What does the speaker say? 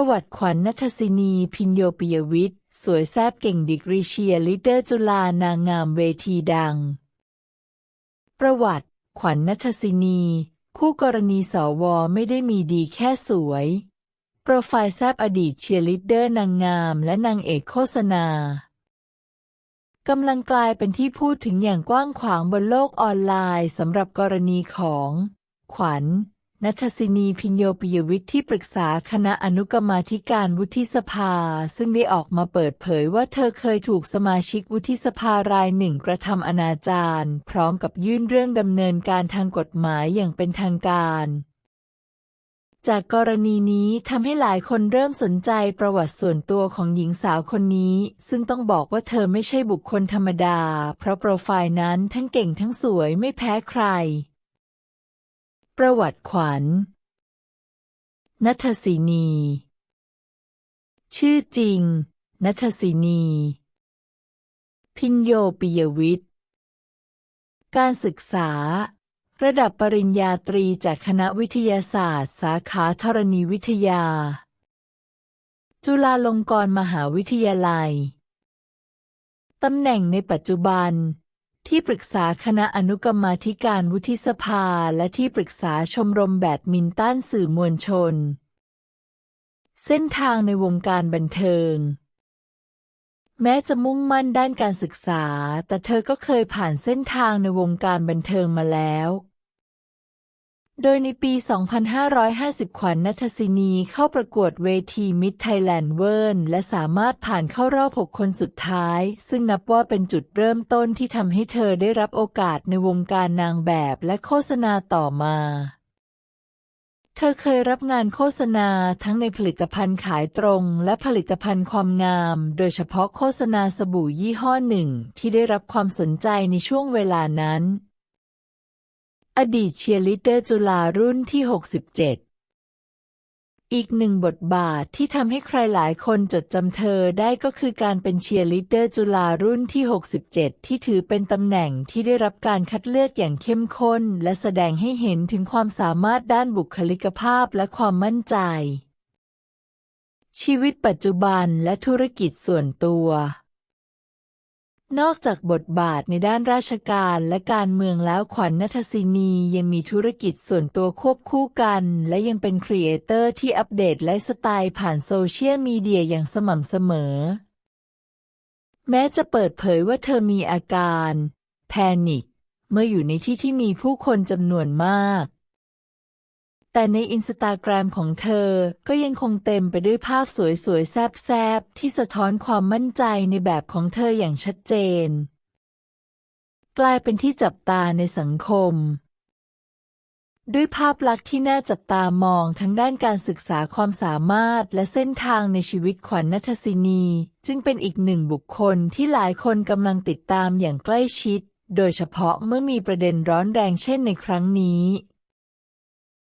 ประวัติขวัญนัทศินี พิญโยปิยวิทย์ สวยแซบเก่งดิกรีเชียลิเดอร์จุฬานางงามเวทีดัง ประวัติ ขวัญนัทศินี คู่กรณีสวไม่ได้มีดีแค่สวย โปรไฟล์แซบอดีตเชียร์ลิเดอร์นางงามและนางเอกโฆษณากำลังกลายเป็นที่พูดถึงอย่างกว้างขวางบนโลกออนไลน์สำหรับกรณีของ ขวัญ นัทศินีพิญโยปิยวิทย์ที่ปรึกษาคณะอนุกรรมาธิการวุฒิสภา ซึ่งได้ออกมาเปิดเผยว่าเธอเคยถูกสมาชิกวุฒิสภารายหนึ่งกระทำอนาจารพร้อมกับยื่นเรื่องดำเนินการทางกฎหมายอย่างเป็นทางการ จากกรณีนี้ทำให้หลายคนเริ่มสนใจประวัติส่วนตัวของหญิงสาวคนนี้ ซึ่งต้องบอกว่าเธอไม่ใช่บุคคลธรรมดา เพราะโปรไฟล์นั้นทั้งเก่งทั้งสวยไม่แพ้ใคร ประวัติขวัญนัทศินี ชื่อจริง นัทศินี พิญโยปิยวิทย์ การศึกษา ระดับปริญญาตรีจากคณะวิทยาศาสตร์ สาขาธรณีวิทยา จุฬาลงกรณ์มหาวิทยาลัย ตำแหน่งในปัจจุบัน ที่ปรึกษาคณะอนุกรรมาธิการวุฒิสภา และที่ปรึกษาชมรมแบดมินตันสื่อมวลชน เส้นทางในวงการบันเทิง แม้จะมุ่งมั่นด้านการศึกษา แต่เธอก็เคยผ่านเส้นทางในวงการบันเทิงมาแล้ว โดยในปี 2550 ขวัญนัทศินีเข้าประกวดเวทีมิ d ไทยแลนด์เวิร์และสามารถผ่านเข้ารอบ 6 คนสุดท้าย ซึ่งนับว่าเป็นจุดเริ่มต้นที่ทำให้เธอได้รับโอกาสในวงการนางแบบและโฆษณาต่อมา เธอเคยรับงานโฆษณาทั้งในผลิตภัณฑ์ขายตรงและผลิตภัณฑ์ความงาม โดยเฉพาะโฆษณาสบู่ยี่ห้อหนึ่งที่ได้รับความสนใจในช่วงเวลานั้น อดีตเชียร์ลีดเดอร์จุฬารุ่นที่ 67 อีกหนึ่งบทบาทที่ทำให้ใครหลายคนจดจำเธอได้ก็คือการเป็นเชียร์ลีดเดอร์จุฬารุ่นที่ 67 ที่ถือเป็นตำแหน่งที่ได้รับการคัดเลือกอย่างเข้มข้น และแสดงให้เห็นถึงความสามารถด้านบุคลิกภาพและความมั่นใจ ชีวิตปัจจุบันและธุรกิจส่วนตัว นอกจากบทบาทในด้านราชการและการเมืองแล้วขวัญนัทศินียังมีธุรกิจส่วนตัวควบคู่กัน และยังเป็นครีเอเตอร์ที่อัปเดตไลฟ์สไตล์ผ่านโซเชียลมีเดียอย่างสม่ำเสมอ แม้จะเปิดเผยว่าเธอมีอาการ แพนิคเมื่ออยู่ในที่ที่มีผู้คนจำนวนมาก แต่ในอินสตาแกรมของเธอก็ยังคงเต็มไปด้วยภาพสวยๆ แซบๆ ที่สะท้อนความมั่นใจในแบบของเธออย่างชัดเจน กลายเป็นที่จับตาในสังคม ด้วยภาพลักษณ์ที่น่าจับตามองทั้งด้านการศึกษาความสามารถและเส้นทางในชีวิตขวัญนัทศินี จึงเป็นอีกหนึ่งบุคคลที่หลายคนกำลังติดตามอย่างใกล้ชิด โดยเฉพาะเมื่อมีประเด็นร้อนแรงเช่นในครั้งนี้